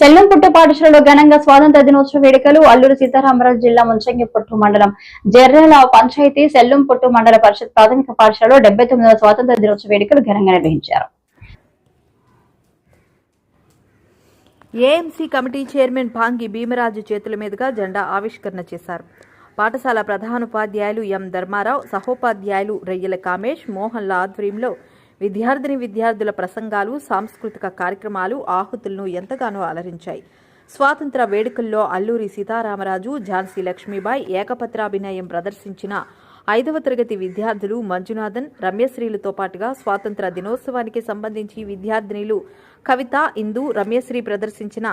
సెల్లంపుట్టు పాఠశాలలో ఘనంగా స్వాతంత్ర దినోత్సవ వేడుకలు అల్లూరు సీతారామరాజు జిల్లా ముంచంగిపుట్టు మండలం జర్రెల పంచాయతీ సెల్లంపుట్టు మండల పరిషత్ ప్రాథమిక పాఠశాలలో డెబ్బై తొమ్మిదవ స్వాతంత్ర దినోత్సవ వేడుకలు ఘనంగా నిర్వహించారు. AMC committee chairman Pangi Bhimaraju చేతుల మీదుగా జెండా ఆవిష్కరణ చేశారు. పాఠశాల ప్రధానోపాధ్యాయులు ఎం ధర్మారావు సహోపాధ్యాయులు రొయ్యల కామేష్ మోహన్ల ఆధ్వర్యంలో విద్యార్థిని విద్యార్థుల ప్రసంగాలు సాంస్కృతిక కార్యక్రమాలు ఆహుతులను ఎంతగానో అలరించాయి. స్వాతంత్ర వేడుకల్లో అల్లూరి సీతారామరాజు ఝాన్సీ లక్ష్మీబాయి ఏకపత్రాభినయం ప్రదర్శించిన ఐదవ తరగతి విద్యార్థులు మంజునాథన్ రమ్యశ్రీలతో పాటుగా స్వాతంత్ర దినోత్సవానికి సంబంధించి విద్యార్థినిలు కవిత ఇందు రమ్యశ్రీ ప్రదర్శించిన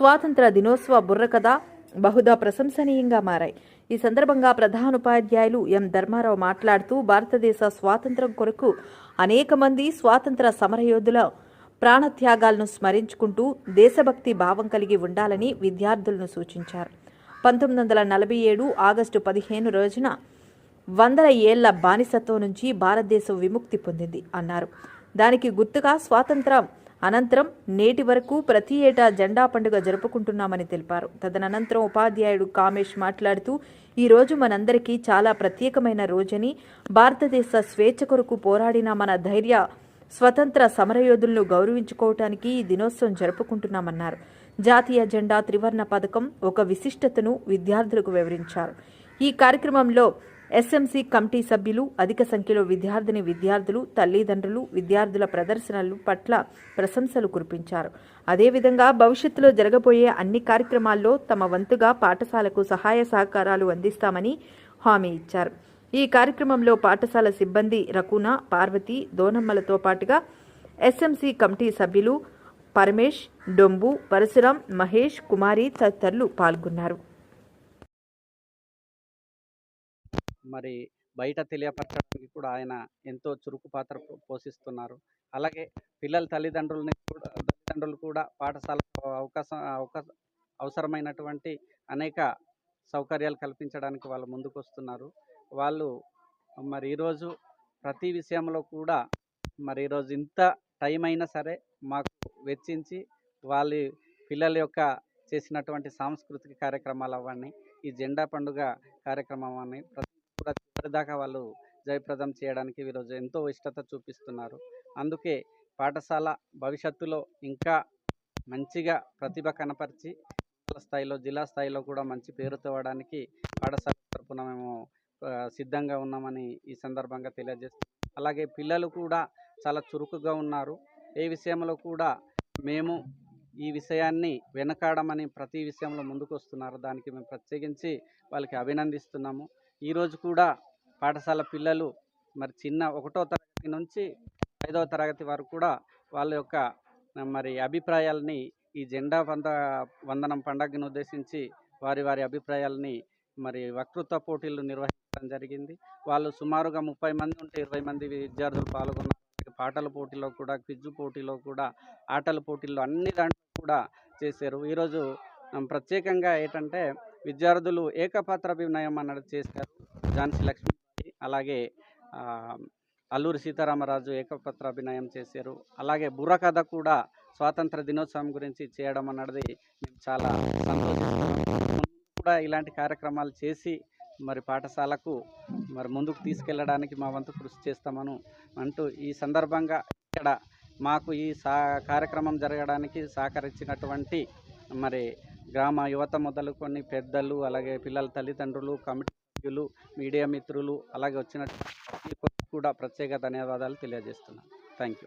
స్వాతంత్ర దినోత్సవ బుర్రకథ బహుదా ప్రశంసనీయంగా మారాయి. ఈ సందర్భంగా ప్రధానోపాధ్యాయులు ఎం. ధర్మారావు మాట్లాడుతూ భారతదేశ స్వాతంత్రం కొరకు అనేక మంది స్వాతంత్ర సమరయోధుల ప్రాణత్యాగాలను స్మరించుకుంటూ దేశభక్తి భావం కలిగి ఉండాలని విద్యార్థులను సూచించారు. పంతొమ్మిది వందల నలభై ఏడు ఆగస్టు పదిహేను రోజున వందల ఏళ్ళ బానిసత్వం నుంచి భారతదేశం విముక్తి పొందింది అన్నారు. దానికి గుర్తుగా స్వాతంత్రం అనంతరం నేటి వరకు ప్రతి ఏటా జెండా పండుగ జరుపుకుంటున్నామని తెలిపారు. తదనంతరం ఉపాధ్యాయుడు కామేష్ మాట్లాడుతూ ఈ రోజు మనందరికీ చాలా ప్రత్యేకమైన రోజని భారతదేశ స్వేచ్ఛ కొరకు పోరాడిన మన ధైర్య స్వతంత్ర సమరయోధులను గౌరవించుకోవటానికి ఈ దినోత్సవం జరుపుకుంటున్నామన్నారు. జాతీయ జెండా త్రివర్ణ పథకం ఒక విశిష్టతను విద్యార్థులకు వివరించారు. ఈ కార్యక్రమంలో ఎస్ఎంసీ కమిటీ సభ్యులు అధిక సంఖ్యలో విద్యార్థిని విద్యార్థులు తల్లిదండ్రులు విద్యార్థుల ప్రదర్శనలు పట్ల ప్రశంసలు కురిపించారు. అదేవిధంగా భవిష్యత్తులో జరగబోయే అన్ని కార్యక్రమాల్లో తమ వంతుగా పాఠశాలకు సహాయ సహకారాలు అందిస్తామని హామీ ఇచ్చారు. ఈ కార్యక్రమంలో పాఠశాల సిబ్బంది రకునా పార్వతి దోనమ్మలతో పాటుగా ఎస్ఎంసీ కమిటీ సభ్యులు పరమేష్ డొంబు పరశురాం మహేష్ కుమారి తదితరులు పాల్గొన్నారు. మరి బయట తెలియపరచడానికి కూడా ఆయన ఎంతో చురుకు పాత్ర పోషిస్తున్నారు. అలాగే పిల్లల తల్లిదండ్రులని కూడా తల్లిదండ్రులు కూడా పాఠశాల అవకాశం అవకాశ అవసరమైనటువంటి అనేక సౌకర్యాలు కల్పించడానికి వాళ్ళు ముందుకు వస్తున్నారు వాళ్ళు మరి ఈరోజు ప్రతి విషయంలో కూడా మరి ఈరోజు ఇంత టైం అయినా సరే మాకు వెచ్చించి వాళ్ళ పిల్లల యొక్క చేసినటువంటి సాంస్కృతిక కార్యక్రమాలు అవన్నీ ఈ జెండా పండుగ కార్యక్రమం అని ఇప్పటిదాకా వాళ్ళు జయప్రదం చేయడానికి ఈరోజు ఎంతో ఇష్టత చూపిస్తున్నారు. అందుకే పాఠశాల భవిష్యత్తులో ఇంకా మంచిగా ప్రతిభ కనపరిచి స్థాయిలో జిల్లా స్థాయిలో కూడా మంచి పేరు తేవడానికి పాఠశాల తరఫున మేము సిద్ధంగా ఉన్నామని ఈ సందర్భంగా తెలియజేస్తాం అలాగే పిల్లలు కూడా చాలా చురుకుగా ఉన్నారు. ఏ విషయంలో కూడా మేము ఈ విషయాన్ని వెనకాడమని ప్రతి విషయంలో ముందుకు వస్తున్నారు దానికి మేము ప్రత్యేకించి వాళ్ళకి అభినందిస్తున్నాము. ఈరోజు కూడా పాఠశాల పిల్లలు మరి చిన్న ఒకటో తరగతి నుంచి ఐదవ తరగతి వరకు కూడా వాళ్ళ యొక్క మరి అభిప్రాయాలని ఈ జెండా వంద వందనం పండగను ఉద్దేశించి వారి వారి అభిప్రాయాలని మరి వక్తృత్వ పోటీలు నిర్వహించడం జరిగింది. వాళ్ళు సుమారుగా ముప్పై మంది ఉంటే ఇరవై మంది విద్యార్థులు పాల్గొన్నారు. పాటల పోటీలో కూడా క్విజ్ పోటీలో కూడా ఆటల పోటీల్లో అన్ని దాంట్లో కూడా చేశారు. ఈరోజు ప్రత్యేకంగా ఏంటంటే విద్యార్థులు ఏకపాత్ర అభినయం అన్నది చేశారు. ఝాన్సీ లక్ష్మి అలాగే అల్లూరి సీతారామరాజు ఏకపత్ర అభినయం చేశారు. అలాగే బుర్రకథ కూడా స్వాతంత్ర దినోత్సవం గురించి చేయడం అన్నది మేము చాలా సంతోషిస్తున్నాం కూడా ఇలాంటి కార్యక్రమాలు చేసి మరి పాఠశాలకు మరి ముందుకు తీసుకెళ్ళడానికి మా వంతు కృషి చేస్తామను అంటూ ఈ సందర్భంగా ఇక్కడ మాకు ఈ సా కార్యక్రమం జరగడానికి సహకరించినటువంటి మరి గ్రామ యువత మొదలుకొని పెద్దలు అలాగే పిల్లల తల్లిదండ్రులు కమిటీ సభ్యులు మీడియా మిత్రులు అలాగే వచ్చిన కూడా ప్రత్యేక ధన్యవాదాలు తెలియజేస్తున్నాను. Thank you